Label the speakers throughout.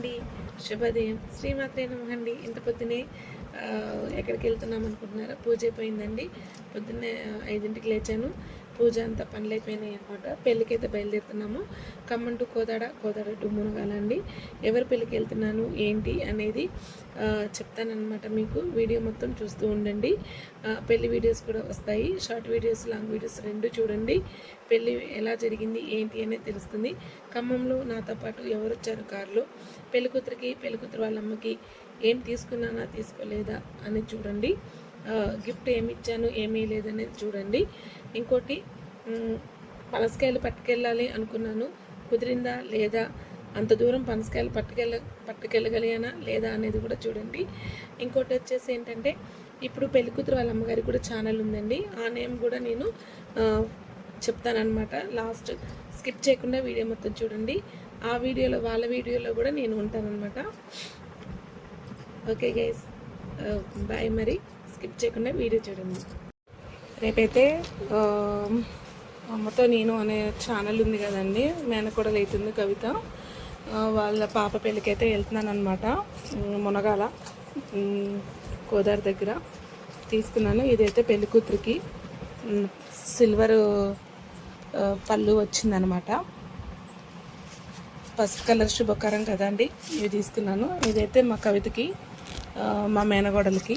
Speaker 1: అండి. శుభోదయం. శ్రీమాత్రే నమహండి ఇంత పొద్దునే ఎక్కడికి వెళ్తున్నాం అనుకుంటున్నారా? పూజ అయిపోయిందండి. పొద్దున్నే ఐదింటికి లేచాను. పూజ అంతా పనులు అయిపోయినాయి అనమాట పెళ్ళికి అయితే బయలుదేరుతున్నాము. ఖమ్మం టు కోదాడ కోదాడ టు మునగాలండి ఎవరి పెళ్ళికి వెళ్తున్నాను ఏంటి అనేది చెప్తానమాట చెప్తానన్నమాట మీకు. వీడియో మొత్తం చూస్తూ ఉండండి. పెళ్ళి వీడియోస్ కూడా వస్తాయి. షార్ట్ వీడియోస్ లాంగ్ వీడియోస్ రెండు చూడండి. పెళ్ళి ఎలా జరిగింది ఏంటి అనేది తెలుస్తుంది. ఖమ్మంలో నాతో పాటు ఎవరు వచ్చారు కారులో? పెళ్ళికూతురికి పెళ్ళికూతురు వాళ్ళమ్మకి వాళ్ళ అమ్మకి ఏం తీసుకున్నానా తీసుకోలేదా అని చూడండి. గిఫ్ట్ ఏమి ఇచ్చాను ఏమీ లేదనేది చూడండి. ఇంకోటి పనసకాయలు పట్టుకెళ్ళాలి అనుకున్నాను. కుదిరిందా లేదా? అంత దూరం పనసకాయలు పట్టుకెళ్ళ పట్టుకెళ్ళగలిగానా లేదా అనేది కూడా చూడండి. ఇంకోటి వచ్చేసి ఏంటంటే ఇప్పుడు పెళ్ళికూతురు వాళ్ళ అమ్మగారికి కూడా ఛానల్ ఉందండి. ఆ నేమ్ కూడా నేను చెప్తానమాట చెప్తానన్నమాట. లాస్ట్ స్కిప్ చేయకుండా వీడియో మొత్తం చూడండి. ఆ వీడియోలో వాళ్ళ వీడియోలో కూడా నేను ఉంటానన్నమాట. ఓకే గైస్ బాయ్ మరి. స్కిప్ చేయకుండా వీడియో చూడండి. రేపైతే అమ్మతో నేను అనే ఛానల్ ఉంది కదండి మేనకోడలు అవుతుంది కవిత. వాళ్ళ పాప పెళ్ళికైతే వెళ్తున్నాను అనమాట మునగాల ఉమ్, కోదారి దగ్గర తీసుకున్నాను. ఇదైతే పెళ్ళి కూతురికి సిల్వర్ పళ్ళు వచ్చిందనమాట పసుపు కలర్ శుభకరం కదండి ఇవి తీసుకున్నాను. ఇదైతే మా కవితకి మా మేనగోడలకి.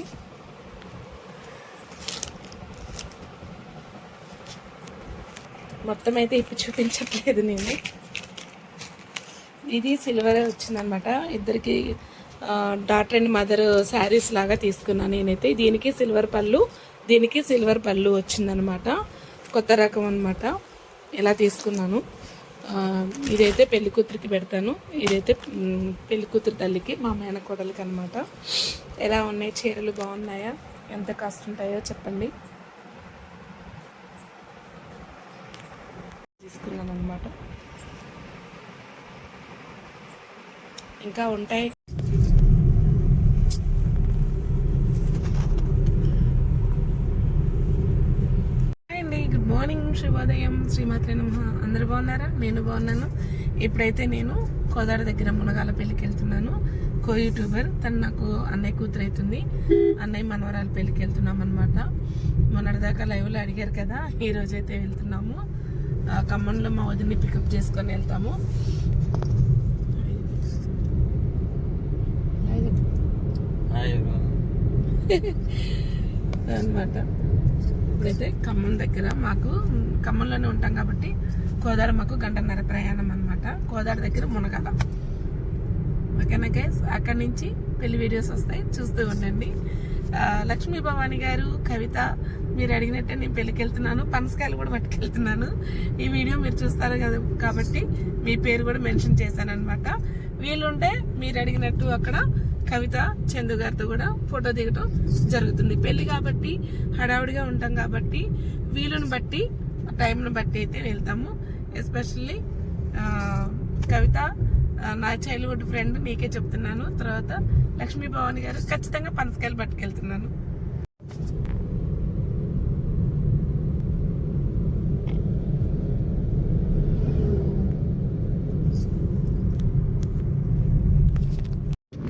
Speaker 1: మొత్తం అయితే ఇప్పుడు చూపించట్లేదు నేను ఇది సిల్వర్ వచ్చిందనమాట. ఇద్దరికి డాటర్ అండ్ మదర్ శారీస్ లాగా తీసుకున్నాను నేనైతే. దీనికి సిల్వర్ పళ్ళు దీనికి సిల్వర్ పళ్ళు వచ్చిందనమాట. కొత్త రకం అనమాట ఇలా తీసుకున్నాను. ఇదైతే పెళ్ళి కూతురికి పెడతాను. ఇదైతే పెళ్ళి కూతురు తల్లికి మా మేనకోడలికి అనమాట ఎలా ఉన్నాయి? చీరలు బాగున్నాయా? ఎంత కాస్ట్ ఉంటాయో చెప్పండి తీసుకున్నాను అనమాట ఇంకా ఉంటాయి. అండి గుడ్ మార్నింగ్ శుభోదయం శ్రీమాత్రి నమ. అందరు బాగున్నారా? నేను బాగున్నాను. ఇప్పుడైతే నేను కోదాడ దగ్గర మునగాల పెళ్ళికి వెళ్తున్నాను. కో యూట్యూబర్ తను నాకు అన్నయ్య కూతురు అవుతుంది అన్నయ్య మనవరాలు పెళ్ళికి వెళ్తున్నాం అనమాట మొన్నటిదాకా లైవ్లో అడిగారు కదా ఈ వెళ్తున్నాము. ఖమ్మంలో మా వదిని పికప్ చేసుకొని వెళ్తాము. అనమాట ఇప్పుడైతే ఖమ్మం దగ్గర మాకు ఖమ్మంలోనే ఉంటాం కాబట్టి కోదాడ మాకు గంటన్నర ప్రయాణం అనమాట కోదాడ దగ్గర మునగల. ఓకేనా గైస్ అక్కడి నుంచి పెళ్ళి వీడియోస్ వస్తాయి. చూస్తూ ఉండండి. లక్ష్మీ భవాని గారు కవిత మీరు అడిగినట్టే నేను పెళ్ళికి వెళ్తున్నాను పనసకాయలు కూడా పట్టుకెళ్తున్నాను. ఈ వీడియో మీరు చూస్తారు కదా కాబట్టి మీ పేరు కూడా మెన్షన్ చేశాను అనమాట వీలుంటే మీరు అడిగినట్టు అక్కడ కవిత చందు గారితో కూడా ఫోటో దిగటం జరుగుతుంది. పెళ్ళి కాబట్టి హడావుడిగా ఉంటాం కాబట్టి వీలుని బట్టి టైంను బట్టి అయితే వెళ్తాము. ఎస్పెషల్లీ కవిత నా చైల్డ్హుడ్ ఫ్రెండ్ నీకే చెప్తున్నాను. తర్వాత లక్ష్మీ భవాని గారు ఖచ్చితంగా పనసకాయలు పట్టుకెళ్తున్నాను.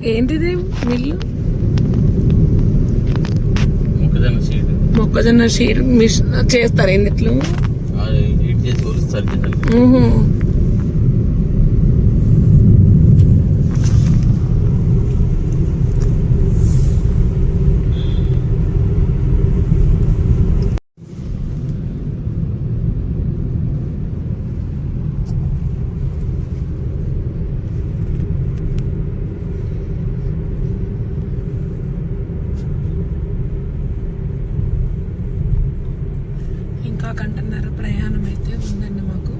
Speaker 1: ఏంటిది మిల్లు
Speaker 2: మొక్కజొన్న
Speaker 1: షీర్ మిషన్ చేస్తారు ఎందుట్లో
Speaker 2: అది హీట్ చేసి ఒలుస్తారు కిందకి
Speaker 1: ఊహు. ఇంకా గంటన్నర ప్రయాణం అయితే ఉందండి మాకు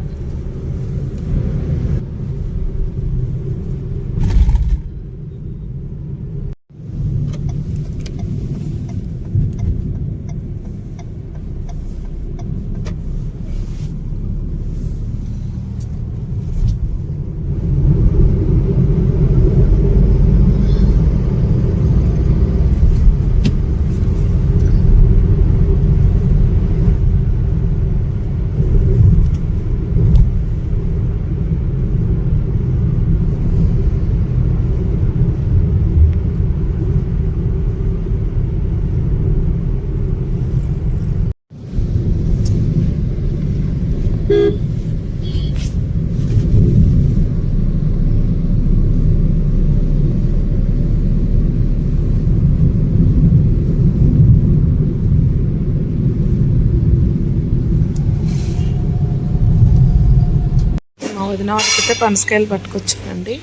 Speaker 1: వదిన వాళ్ళకైతే పనసకాయలు పట్టుకొచ్చానండి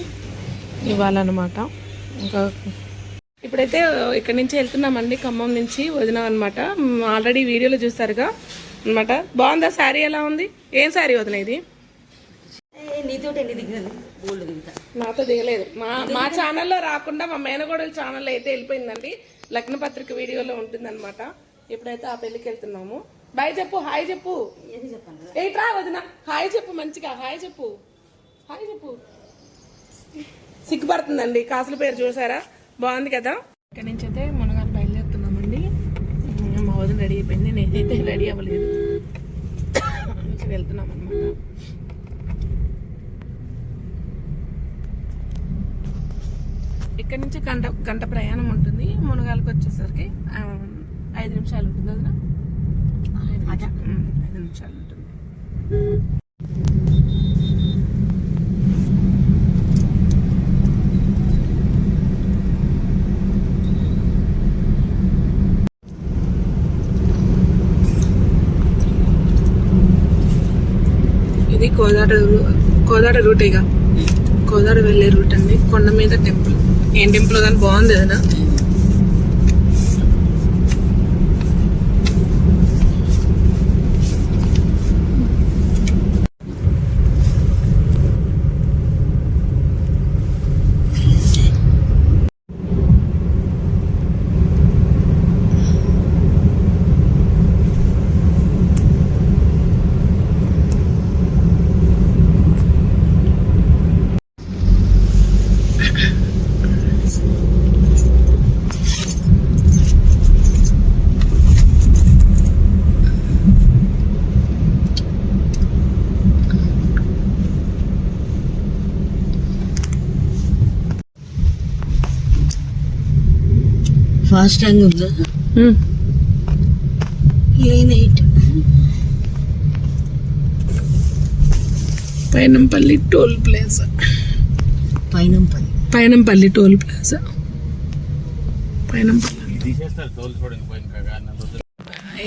Speaker 1: ఇవ్వాలన్నమాట. ఇంకా ఇప్పుడైతే ఇక్కడి నుంచి వెళ్తున్నామండి ఖమ్మం నుంచి వదిన అనమాట ఆల్రెడీ వీడియోలో చూసారుగా అనమాట బాగుందా శారీ ఎలా ఉంది? ఏం శారీ వదిన ఇది? నాతో దిగలేదు. మా మా ఛానల్లో రాకుండా మా మేనగోడల ఛానల్లో అయితే వెళ్ళిపోయిందండి. లగ్న పత్రిక వీడియోలో ఉంటుందన్నమాట. ఇప్పుడైతే ఆ పెళ్ళికి వెళ్తున్నాము. బాయ్ చెప్పు హాయ్ చెప్పు. ఏంట్రా వదిన. హాయ్ చెప్పు మంచిగా హాయ్ చెప్పు. హాయ్ చెప్పు. సిగ్గుపడుతుందండి కాసుల పేరు చూసారా? బాగుంది కదా? ఇక్కడ నుంచి అయితే మునగాలు బయలుదేరుతున్నామండి. మా వదిన రెడీ అయిపోయింది. నేనైతే రెడీ అవ్వలేదు. నుంచి వెళ్తున్నాం అనమాట ఇక్కడ నుంచి గంట గంట ప్రయాణం ఉంటుంది. మునగాలకు వచ్చేసరికి ఐదు నిమిషాలు ఉంటుంది వదిన. నిమిషాలు ఉంటుంది ఇది కోదాడ కోదాడ రూట్ ఇక కోదాడ వెళ్ళే రూట్ అండి. కొండ మీద టెంపుల్. ఏం టెంపుల్? కానీ బాగుంది కదా పైనంపల్లి టోల్ ప్లాజా.
Speaker 3: పైన పని
Speaker 1: పైనంపల్లి టోల్ ప్లాజా. పైనంపల్లి.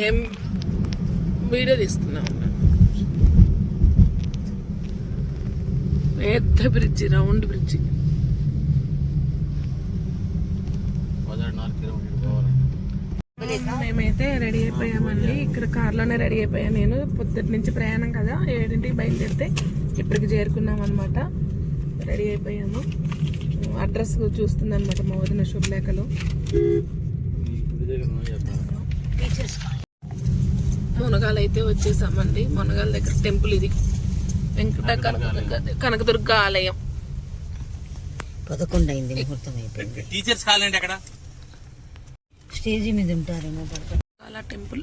Speaker 1: ఏం వీడియో తీస్తున్నాం పెద్ద బ్రిడ్జి రౌండ్ బ్రిడ్జి. మేమైతే రెడీ అయిపోయామండి. ఇక్కడ కార్లోనే రెడీ అయిపోయాను నేను. పొద్దుటి నుంచి ప్రయాణం కదా. ఏడింటికి బయలుదేరితే ఇప్పటికి చేరుకున్నాం అనమాట రెడీ అయిపోయాము. అడ్రస్ చూస్తుంది అనమాట మా వదిన శుభలేఖలు. మునగాలు అయితే వచ్చేసామండి. మునగాల దగ్గర టెంపుల్ ఇది. వెంకట కనకదుర్గ కనకదుర్గ ఆలయం.
Speaker 3: పదకొండు అయింది ముహూర్తం అయిపోయింది.
Speaker 2: టీచర్స్ కాలండి అక్కడ?
Speaker 3: స్టేజీ మీద ఉంటారేమో పడతారు.
Speaker 1: అలా టెంపుల్.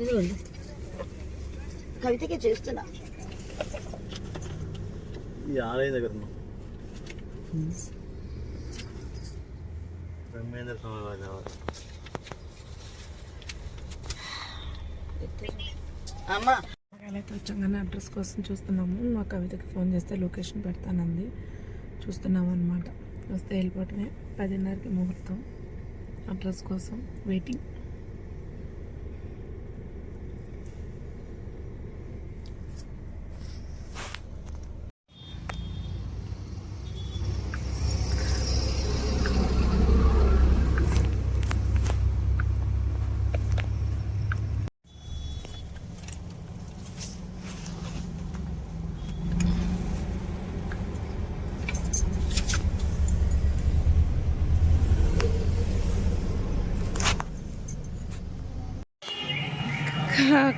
Speaker 3: ఇదిగోండి. కవితకే చేస్తున్నా.
Speaker 2: ఈ ఆలయం దగ్గర బ్రహ్మేంద్ర స్వామి వారి దేవాలయం.
Speaker 3: అమ్మా.
Speaker 1: అయితే వచ్చాగానే అడ్రస్ కోసం చూస్తున్నాము. మా కవితకి ఫోన్ చేస్తే లొకేషన్ పెడతానంది. చూస్తున్నాము అనమాట వస్తే వెళ్ళిపోవటమే. పదిన్నరకి ముహూర్తం. అడ్రస్ కోసం వెయిటింగ్.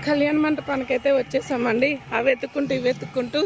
Speaker 1: కళ్యాణ మంటపానికి అయితే వచ్చేసామండి. అవి ఎత్తుకుంటూ ఇవి ఎత్తుకుంటూ